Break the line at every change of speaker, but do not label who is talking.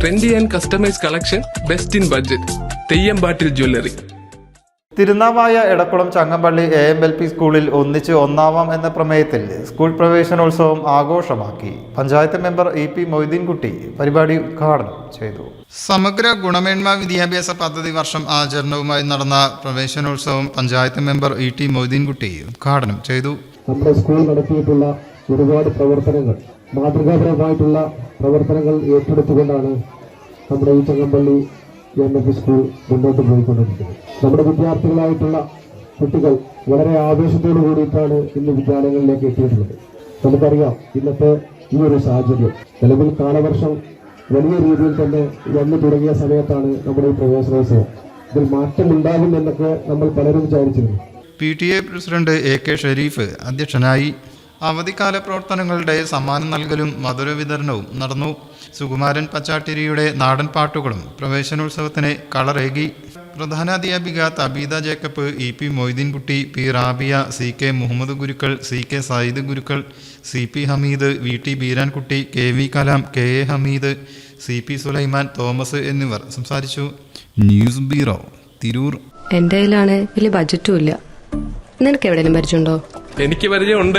Trendy and customise collection best in budget Theyyampattil jewellery
Tirunavaya Edakkulam Changampally A M L P സ്കൂളിൽ ഒന്നിച്ച് ഒന്നാവാം എന്ന പ്രമേയത്തിൽ school പ്രവേശനോത്സവം ആഘോഷമാക്കി. Panchayat member E P Moideenkutty പരിപാടി ഉദ്ഘാടനം ചെയ്തു.
സമഗ്ര ഗുണമേന്മ വിദ്യാഭ്യാസ പദ്ധതി വർഷം ആചരണവുമായി നടന്ന പ്രവേശനോത്സവം panchayat member E T Moideenkutty ഉദ്ഘാടനം ചെയ്തു.
നമ്മുടെ സ്കൂൾ നടത്തിയിട്ടുള്ള ഒരുപാട് പ്രവർത്തനങ്ങൾ മാതൃകാപരമായിട്ടുള്ള പ്രവർത്തനങ്ങൾ ഏറ്റെടുത്തുകൊണ്ടാണ് നമ്മുടെ ഈ ചങ്ങമ്പള്ളി എം എഫ് സ്കൂൾ മുന്നോട്ട് പോയിക്കൊണ്ടിരിക്കുന്നത്. നമ്മുടെ വിദ്യാർത്ഥികളായിട്ടുള്ള കുട്ടികൾ വളരെ ആവേശത്തോടു കൂടിയിട്ടാണ് ഇന്ന് വിദ്യാലയങ്ങളിലേക്ക് എത്തിയിട്ടുള്ളത്. നമുക്കറിയാം ഇന്നത്തെ ഈ ഒരു സാഹചര്യം. നിലവിൽ കാലവർഷം വലിയ രീതിയിൽ തന്നെ വന്നു തുടങ്ങിയ സമയത്താണ് നമ്മുടെ ഈ പ്രവേശനോത്സവം. ഇതിൽ മാറ്റമുണ്ടാകും എന്നൊക്കെ നമ്മൾ പലരും വിചാരിച്ചിരുന്നു.
P T A president A K Shereef അധ്യക്ഷനായി അവധിക്കാല പ്രവർത്തനങ്ങളുടെ സമ്മാനം നൽകലും മധുര വിതരണവും നടന്നു. സുകുമാരൻ പച്ചാട്ടിരിയുടെ നാടൻ പാട്ടുകളും പ്രവേശനോത്സവത്തിന് കളറേകി. പ്രധാനാധ്യാപിക Thabitha Jacob E P Moideenkutty P Rabiya C K Muhammad Gurukkal C K Sayyid Gurukkal C P Hameed V T Beerankutty K V Kalam K A Hameed C P Sulaiman Thomas എന്നിവർ സംസാരിച്ചു. News bureau Tirur.
എന്റെ കയ്യിലാണ് വലിയ ബജറ്റും ഇല്ല. നിനക്ക് എവിടെയെങ്കിലും പരിചയമുണ്ടോ?
എനിക്ക് പരിചയമുണ്ട്.